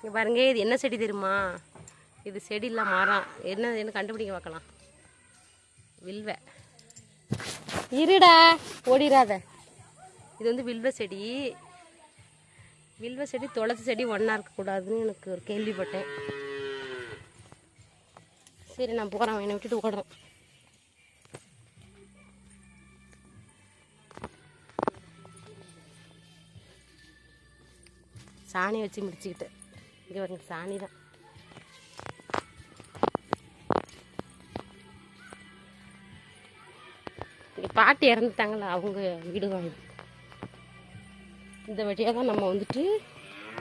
இங்கே பாருங்க இது என்ன செடி தெரியுமா? இது செடியெல்லாம் மரம். என்ன என்ன கண்டுபிடிக்க பார்க்கலாம். வில்வ. இருடா ஓடிடாத இது வந்து வில்வ செடி. வில்வ செடி துளசி செடி ஒன்றா இருக்கக்கூடாதுன்னு எனக்கு ஒரு கேள்விப்பட்டேன். சரி நான் போகிறேன் என்னை விட்டுட்டு ஓடுறேன். சாணி வச்சு முடிச்சுக்கிட்டு இங்கே பாருங்க சாணி தான். இங்கே பாட்டி இறந்துட்டாங்களா அவங்க வீடு வாங்கி. இந்த வழியாக தான் நம்ம வந்துட்டு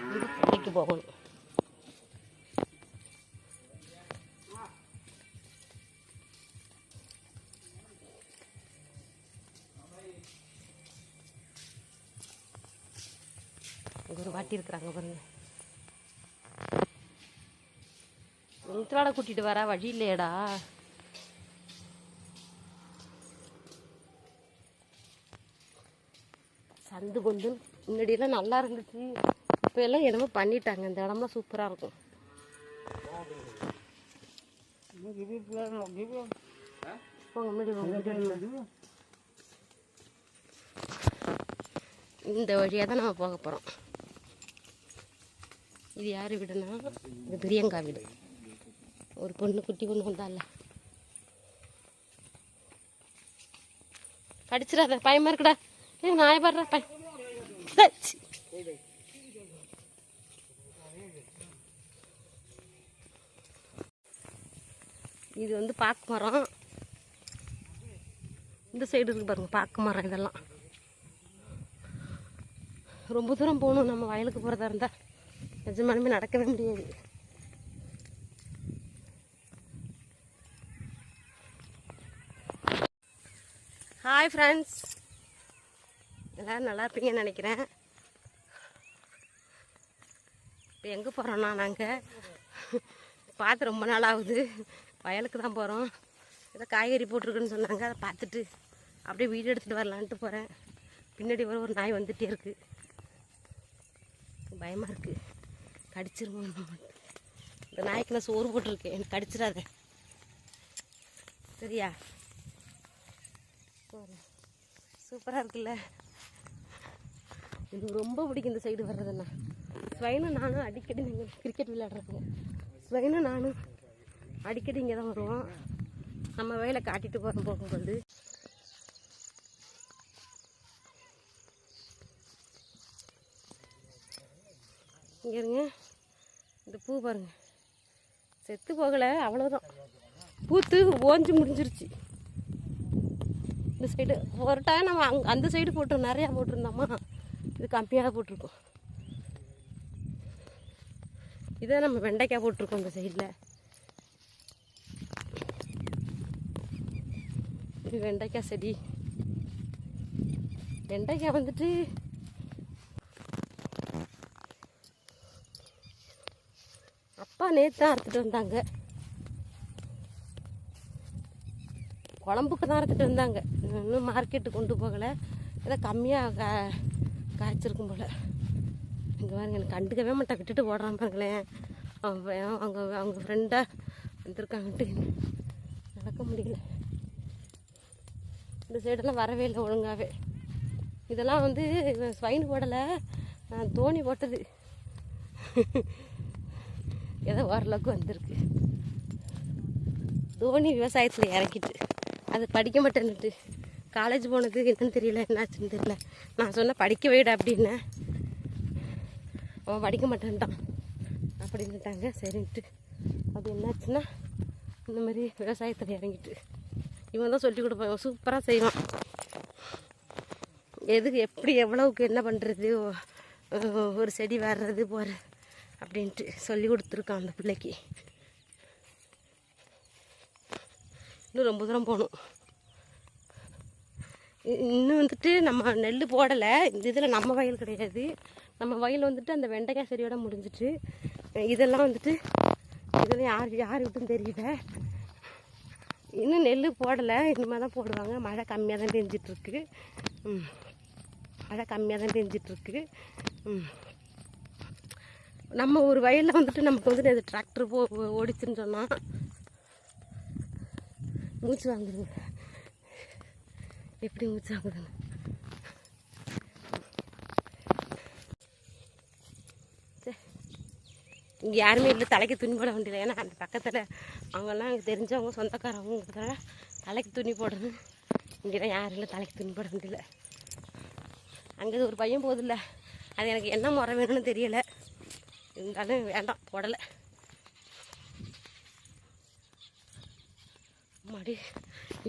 வந்து கடைக்கு போகணும். ஒரு வாட்டி இருக்கிறாங்க பாருங்க. உங்களோட கூட்டிட்டு வர வழி இல்லையடா. சந்து கொண்டு முன்னாடியெல்லாம் நல்லா இருந்துச்சு. இப்போ எல்லாம் என்னமோ பண்ணிட்டாங்க. இந்த இடம்லாம் சூப்பராக இருக்கும். இந்த வழியாக தான் நம்ம போக போகிறோம் இது யார் வீடுனா இது பிரியங்கா வீடு. ஒரு பொண்ணு குட்டி பொண்ணு வந்தால கடிச்சிடாத பயமா இருக்குடா. ஏ நாய பாடுற பய இது வந்து பாக்கு மரம். இந்த சைடு இருக்கு பாருங்க பாக்கு மரம் இதெல்லாம். ரொம்ப தூரம் போகணும் நம்ம வயலுக்கு போகிறதா இருந்தால் நிஜமானமே நடக்கவே முடியாது. ஹாய் ஃப்ரெண்ட்ஸ் எல்லோரும் நல்லா இருப்பீங்கன்னு நினைக்கிறேன். இப்போ எங்கே போகிறோன்னா நாங்கள் பார்த்து ரொம்ப நாள் ஆகுது. வயலுக்கு தான் போகிறோம் ஏதோ காய்கறி போட்டிருக்குன்னு சொன்னாங்க. அதை பார்த்துட்டு அப்படியே வீடு எடுத்துகிட்டு வரலான்ட்டு போகிறேன் பின்னாடி வர ஒரு நாய் வந்துகிட்டே இருக்குது பயமாக இருக்குது கடிச்சிருமோ இந்த நாய்க்கு நான் சோறு போட்டிருக்கேன். எனக்கு கடிச்சிடாத. சரியா? சூப்பராக இருக்குல்ல? எனக்கு ரொம்ப பிடிக்கும் இந்த சைடு வர்றதுன்னா. ஸ்வைனும் நானும் அடிக்கடி நீங்கள் கிரிக்கெட் விளையாடுறோம் ஸ்வைனும் நானும் அடிக்கடி இங்கே தான் வருவோம். நம்ம வேலை காட்டிட்டு போகிறோம் போகும்போது. இங்கே இருங்க. இந்த பூ பாருங்க. செத்து போகலை அவ்வளோதான் பூத்து ஓஞ்சு முடிஞ்சிருச்சு. இந்த சைடு ஒரு டைம் நம்ம அங் அந்த சைடு போட்டு நிறையா போட்டிருந்தோமா இது கம்மியாக போட்டிருக்கோம். இதே நம்ம வெண்டைக்காய் போட்டிருக்கோம் இந்த சைடில் இது வெண்டைக்காய் செடி. வெண்டைக்காய் வந்துட்டு அப்பா நேற்று தான் அறுத்துட்டு வந்தாங்க. குழம்புக்கு தான் எடுத்துகிட்டு வந்தாங்க. இன்னும் மார்க்கெட்டு கொண்டு போகலை. ஏதோ கம்மியாக கா காய்ச்சிருக்கும் போல். இங்கே பாருங்க எனக்கு கண்டுக்கவே மாட்டேன் விட்டுட்டு ஓடுறான் பாருங்களேன். அவங்க அவங்க அவங்க ஃப்ரெண்டாக வந்திருக்காங்கன்ட்டு நடக்க முடியல. இந்த சைடெல்லாம் வரவே இல்லை ஒழுங்காகவே இதெல்லாம் வந்து ஸ்வைன் போடலை தோணி போட்டது ஏதோ ஓரளவுக்கு வந்திருக்கு. தோனி விவசாயத்தில் இறக்கிட்டு. அது படிக்க மாட்டேன்னுட்டு காலேஜ் போனது என்னன்னு தெரியல என்னாச்சுன்னு தெரியல. நான் சொன்னேன் படிக்க வைடா அப்படின்னேன் அவன் படிக்க மாட்டேன்ட்டான் அப்படின்னுட்டாங்க. சரின்ட்டு. அது என்னாச்சுன்னா இந்த மாதிரி விவசாயத்தில் இறங்கிட்டு. இவன் தான் சொல்லி கொடுப்பான். சூப்பராக செய்வான். எதுக்கு எப்படி எவ்வளவுக்கு என்ன பண்ணுறது ஒரு செடி வர்றது போகிற அப்படின்ட்டு சொல்லி கொடுத்துருக்கான் அந்த பிள்ளைக்கு. இன்னும் ரொம்ப தூரம் போகணும். இன்னும் வந்துட்டு நம்ம நெல் போடலை. இந்த இதில் நம்ம வயல் கிடையாது. நம்ம வயல் வந்துட்டு அந்த வெண்டைக்காய் செடியோட முடிஞ்சிட்டு இதெல்லாம் வந்துட்டு இதெல்லாம் யார் யார் விட்டும் தெரியல. இன்னும் நெல் போடலை. இனிமேல் தான் போடுவாங்க. மழை கம்மியாக தான் பெஞ்சிட்ருக்கு மழை கம்மியாக தான் பெஞ்சிட்ருக்கு நம்ம ஒரு வயலில் வந்துட்டு நமக்கு வந்துட்டு அது டிராக்டர் போ ஓடிச்சுன்னு சொன்னால் மூச்சு வாங்குதுங்க எப்படி மூச்சு வாங்குதுங்க இங்கே யாருமே இல்லை தலைக்கு துணி போட வேண்டியது. ஏன்னா அந்த பக்கத்தில் அவங்கெல்லாம் எனக்கு தெரிஞ்சவங்க சொந்தக்காரவங்க தலைக்கு துணி போடுறது. இங்கெல்லாம் யாரும் இல்லை தலைக்கு துணி போட வேண்டியதில்லை. அங்கே ஒரு பையன் போதில்ல. அது எனக்கு என்ன முறை வேணும்னு தெரியலை. இருந்தாலும் வேண்டாம் போடலை. மடி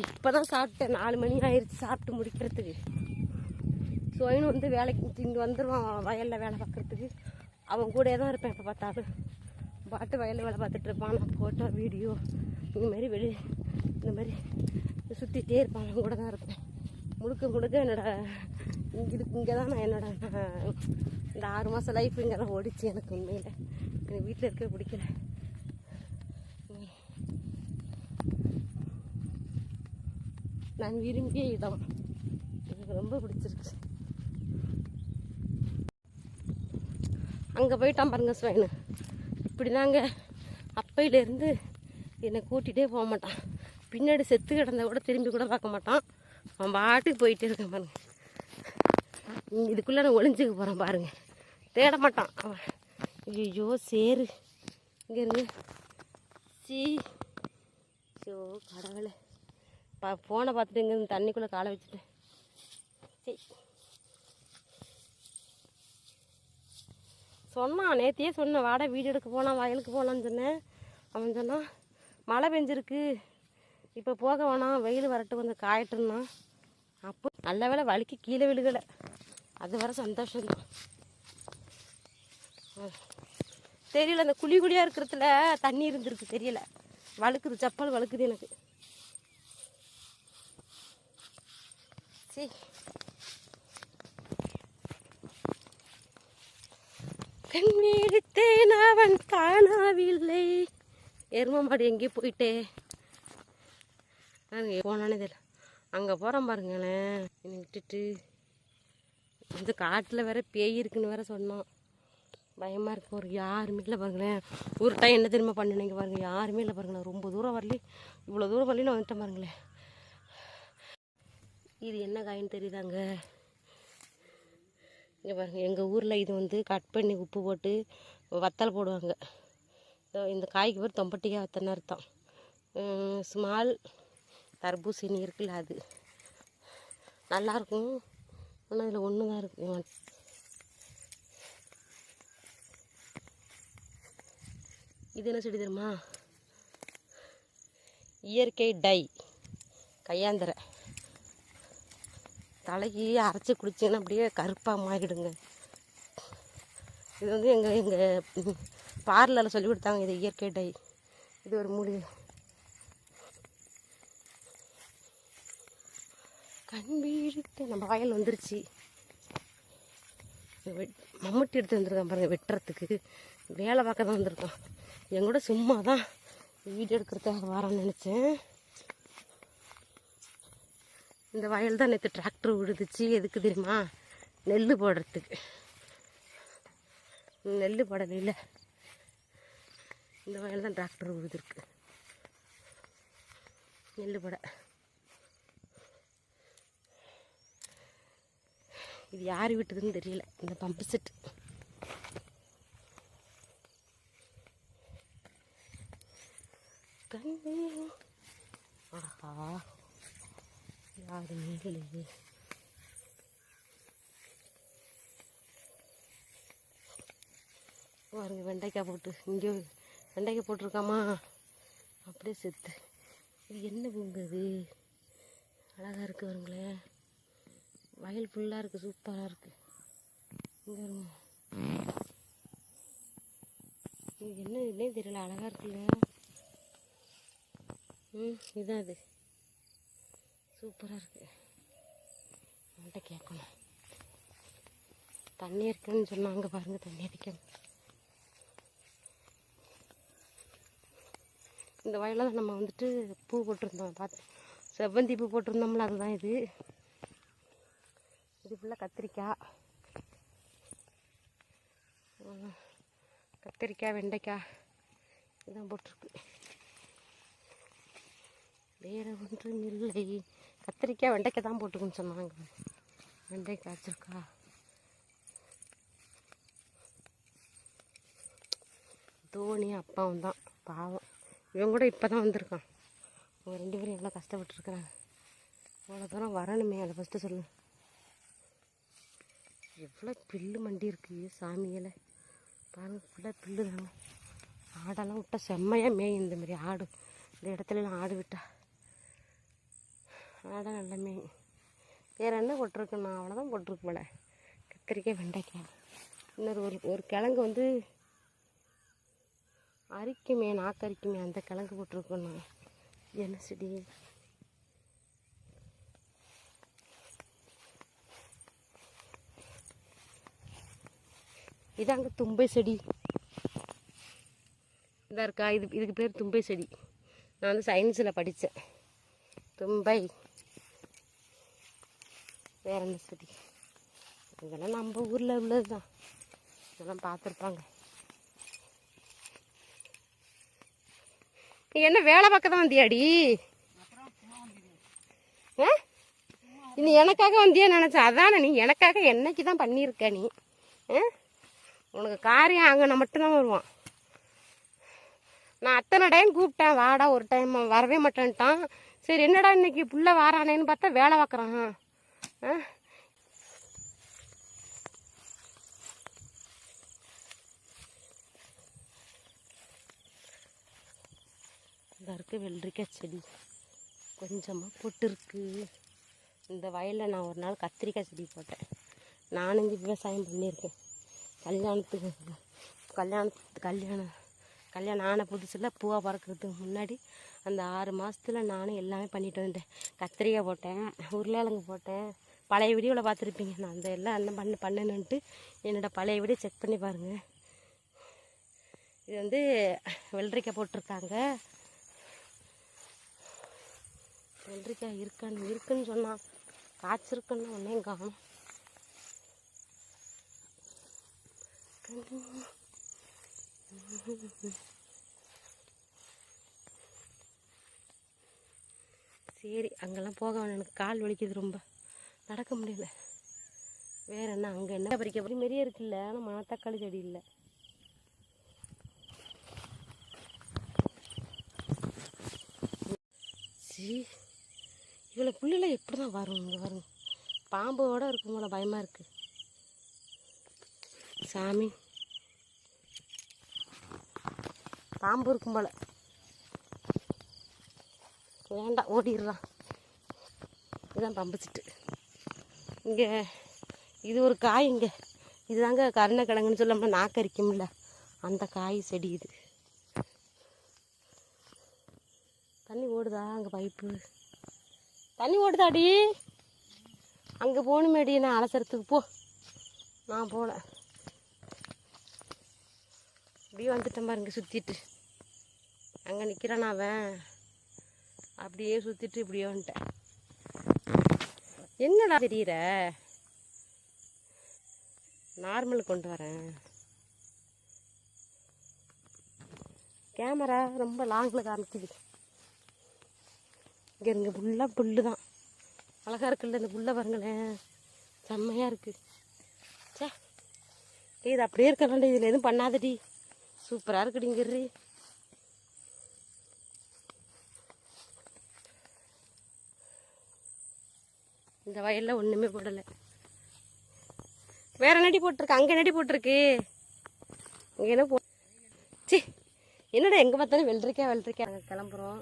இப்போ தான் சாப்பிட்டேன். நாலு மணி ஆயிடுச்சு சாப்பிட்டு முடிக்கிறதுக்கு. சோயின் வந்து வேலைக்கு இங்கே வந்துடுவான் வயலில் வேலை பார்க்குறதுக்கு. அவன் கூட தான் இருப்பேன் இப்போ பார்த்தாலும். பாட்டு வயலில் வேலை பார்த்துட்டு இருப்பான். நான் ஃபோட்டோ வீடியோ இந்த மாதிரி வெளி இந்த மாதிரி சுற்றிட்டே இருப்பான். அவன் கூட தான் இருப்பேன். முழுக்க முழுக்க என்னோட இங்கே இதுக்கு இங்கே தான் நான் என்னோட நான் இந்த ஆறு மாதம் லைஃப் இங்கே தான் ஓடிச்சு எனக்கு உண்மையில். எனக்கு வீட்டில் இருக்க பிடிக்கல. நான் விரும்பிய இடம். எனக்கு ரொம்ப பிடிச்சிருக்கு. அங்கே போயிட்டான் பாருங்க ஸ்வைனு இப்படி தாங்க அப்பையிலேருந்து என்னை கூட்டிகிட்டே போக மாட்டான். பின்னாடி செத்து கிடந்தா கூட திரும்பி கூட பார்க்க மாட்டான். அவன் பாட்டுக்கு போயிட்டே இருக்கான் பாருங்க. இதுக்குள்ளே நான் ஒளிஞ்சுக்க போகிறேன் பாருங்க. தேட மாட்டான் அவன். ஐயோ சேரு. இங்கே இருங்க சீ. ஐயோ கடவுளை. பா ஃபோனை பார்த்துட்டு இங்கே தண்ணிக்குள்ளே காலை வச்சுட்டேன் சரி சொன்னான் நேத்தியே சொன்னேன் வாடா வீடு எடுக்க போனான் வயலுக்கு போனான்னு சொன்னேன். அவன் சொன்னான் மழை பெஞ்சிருக்கு. இப்போ போக வேணாம் வெயில் வரட்டும் கொஞ்சம் காயட்டுன்னா அப்போ நல்ல வேலை வலிக்கு கீழே விழுகலை. அது வர சந்தோஷம்தான். தெரியல அந்த குழி குழியாக இருக்கிறதுல தண்ணி இருந்திருக்கு தெரியல. வழுக்குது செப்பல் வழுக்குது எனக்கு. சரி கண்ணெடுத்தேன் அவன் காணவில்லை. எரும மாடு எங்கேயும் போயிட்டே. நான் போனானே தெரியல. அங்கே போகிறேன் பாருங்களேன். என்னை விட்டுட்டு. இந்த காட்டில் வேற பேய் இருக்குன்னு வேற சொன்னான். பயமாக இருக்கு. ஒரு யாருமே இல்லை பாருங்களேன். ஒரு டைம் என்ன தெரியுமா பண்ணினீங்க பாருங்கள் யாருமே இல்லை பாருங்களேன். ரொம்ப தூரம் வரலி இவ்வளோ தூரம் வரலையும் நான் வந்துட்டேன் பாருங்களேன். இது என்ன காயின்னு தெரியுதாங்க? இங்கே பாருங்கள் எங்கள் ஊரில் இது வந்து கட் பண்ணி உப்பு போட்டு வத்தல் போடுவாங்க. இந்த காய்க்கு பேர் தொம்பட்டிக்காய் வத்தனை அர்த்தம். ஸ்மால் தர்பூசணி இருக்குல்ல அது. நல்லாயிருக்கும் ஆனால் இதில் ஒன்று தான் இருக்கு இது என்ன செடி தெரியுமா? இயற்கை டை கையாந்தரை. தலைக்கு அரைச்சி குடிச்சிங்கன்னா அப்படியே கருப்பாக மாறிடுங்க. இது வந்து எங்கள் எங்கள் பார்லரில் சொல்லி கொடுத்தாங்க இது இயற்கை டை. இது ஒரு மூலிகை. கண் நம்ம வாயில் வந்துருச்சு. வெட்- மம்முட்டி எடுத்து வந்திருக்கான் பாருங்கள் வெட்டுறதுக்கு. வேலை பார்க்க தான் வந்திருக்கான். என் கூட சும்மா தான் வீடியோ எடுக்கிறதுக்காக வரேன்னு நினச்சேன். இந்த வயல் தான் நேற்று டிராக்டர் விழுதுச்சு எதுக்கு தெரியுமா? நெல் போடுறதுக்கு. நெல் போடலையில் இந்த வயல் தான் டிராக்டர் விழுதுருக்கு நெல் போட. இது யார் விட்டதுன்னு தெரியல. இந்த பம்பு செட் கண்ணே. ஆஹா. யாருமே இல்லையே பாருங்க வெண்டைக்காய் போட்டு. இங்கே வெண்டைக்காய் போட்டிருக்காமா? அப்படியே செத்து. இது என்ன பூங்க இது? அழகாக இருக்குது பாருங்களேன் வயல் ஃபுல்லாக இருக்குது சூப்பராக இருக்குது இங்கே வருங்க இது என்ன இதுன்னே தெரியல அழகாக இருக்குல்ல. ம் இதான் அது சூப்பராக இருக்குது அவன்கிட்ட கேட்கணும். தண்ணி இருக்குன்னு சொன்னாங்க பாருங்கள் தண்ணி அடிக்கணும் இந்த வயலில் தான் நம்ம வந்துட்டு பூ போட்டிருந்தோம். பார்த்து செவ்வந்தி பூ போட்டிருந்தோம்ல அதுதான் இது. இது ஃபுல்லாக கத்திரிக்காய். கத்திரிக்காய் வெண்டைக்காய் இதான் போட்டிருக்கு. வேறு ஒன்றும் இல்லை. கத்திரிக்காய் வெண்டைக்காய் தான் போட்டுக்குன்னு சொன்னாங்க. வெண்டைக்காய் வச்சிருக்கா தோனி அப்பாவும் தான் பாவம். இவன் கூட இப்போ தான் வந்திருக்கான். அவங்க ரெண்டு பேரும் எவ்வளோ கஷ்டப்பட்டுருக்குறாங்க அவ்வளோ தூரம் வரணுமே அதை ஃபஸ்ட்டு சொல்லு. எவ்வளோ பில்லு மண்டி இருக்குது சாமியில். பாருங்க ஃபுல்லாக பில்லு தாங்க ஆடெல்லாம் விட்டா செம்மையாக மேயும் இந்த மாதிரி ஆடு. இந்த இடத்துலலாம் ஆடு விட்டா. அதான் எல்லாமே வேறு என்ன போட்டிருக்குண்ணா அவ்வளோதான் போட்டிருக்கு போல. கத்திரிக்காய் வெண்டைக்காய். இன்னொரு ஒரு ஒரு கிழங்கு வந்து அரிக்குமே நாக்கு அரிக்குமே அந்த கிழங்கு போட்டிருக்கோண்ணா என்ன செடி? இதாங்க தும்பை செடி. இதாக இருக்கா இது இதுக்கு பேர் தும்பை செடி. நான் வந்து சயின்ஸில் படித்தேன் தும்பை. வேற இதெல்லாம் நம்ம ஊரில் உள்ளது தான் இதெல்லாம் பார்த்துருப்பாங்க. நீ என்ன வேலை பார்க்க தான் வந்தியாடி? ஆ? நீ எனக்காக வந்தியா நினச்சேன் அதானே நீ எனக்காக என்னைக்கு தான் பண்ணியிருக்க நீ? ஆ? உனக்கு காரியம் அங்கே மட்டும்தான் வருவான். நான் அத்தனை டைம் கூப்பிட்டேன் வாடா ஒரு டைம் வரவே மாட்டேன்ட்டான். சரி என்னடா இன்னைக்கு புள்ள வாரானேன்னு பார்த்தா வேலை பார்க்குறான். ஆ? இந்த இருக்கு வெள்ளரிக்காய் செடி கொஞ்சமாக போட்டுருக்கு. இந்த வயலில் நான் ஒரு நாள் கத்திரிக்காய் செடி போட்டேன். நானும் இங்கே விவசாயம் பண்ணியிருக்கேன். கல்யாணத்துக்கு கல்யாணத்துக்கு கல்யாணம் கல்யாணம் ஆன புதுசில் பூவை பறக்கிறதுக்கு முன்னாடி அந்த ஆறு மாதத்துல நானும் எல்லாமே பண்ணிட்டு வந்தேன் கத்திரிக்காய் போட்டேன் உருளைக்கிழங்கு போட்டேன். பழைய வீடியோவில் பார்த்துருப்பீங்க. நான் அந்த எல்லாம் என்ன பண்ணு பண்ணுன்னுட்டு என்னோடய பழைய வீடியோ செக் பண்ணி பாருங்கள் இது வந்து வெள்ளரிக்காய் போட்டிருக்காங்க. வெள்ளரிக்காய் இருக்கான்னு இருக்குன்னு சொன்னான் காய்ச்சிருக்குன்னு ஒன்றையும் காணும். சரி அங்கெல்லாம் போக வேணும். எனக்கு கால் வலிக்குது ரொம்ப. நடக்க முடியல. வேற என்ன அங்கே என்ன பறிக்க அப்படி மாரியே இருக்குல்ல ஆனால் மணத்தக்காளி செடி இல்லை. சீ இவ்வளோ புள்ளிலாம் எப்படி தான் வரும் இங்கே வரும் பாம்போட இருக்கும் போல பயமாக இருக்கு. சாமி. பாம்பு இருக்கும் போல. வேண்டாம் ஓடிடுறான் இதுதான் பம்பு சிட்டு. இங்கே இது ஒரு காய் இங்கே. இதுதாங்க கருணக்கிழங்குன்னு சொல்லாமல் நாக்கரிக்கும்ல அந்த காய் செடி இது. தண்ணி ஓடுதா அங்கே பைப்பு? தண்ணி ஓடுதாடி அங்கே போகணுமேடி நான் அலசறதுக்கு போ. நான் போகல. அப்படியே வந்துட்டேன் பாருங்க சுற்றிட்டு அங்கே நிற்கிறான் அவன். அப்படியே சுற்றிட்டு இப்படியே வந்துட்டேன். என்னடா தெரியற நார்மல் கொண்டு வரேன். கேமரா ரொம்ப லாங்கில் காமிக்குது. இங்கே இங்கே ஃபுல்லாக புல்லு தான். அழகாக இருக்குல்ல இந்த புல்லை பாருங்களேன் செம்மையாக இருக்குது சே இது அப்படியே இருக்கலாம்டி. இதில் எதுவும் பண்ணாதடி. சூப்பராக இருக்குடி இந்த வயலில் ஒன்றுமே போடலை. வேறு நடி போட்டிருக்கு அங்கே நடி போட்டிருக்கு. இங்கே என்ன போ சி என்னடா எங்கே பார்த்தாலும் வெள்ளரிக்காய் வெள்ளரிக்காய் நாங்கள் கிளம்புறோம்.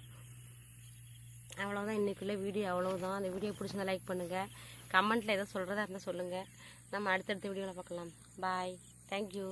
அவ்வளோதான் இன்றைக்குள்ளே வீடியோ அவ்வளோதான் அந்த வீடியோ பிடிச்சிருந்தா லைக் பண்ணுங்கள் கமெண்ட்டில் எதாவது சொல்கிறதா இருந்தால் சொல்லுங்கள் நம்ம அடுத்தடுத்த வீடியோவில் பார்க்கலாம். Bye thank you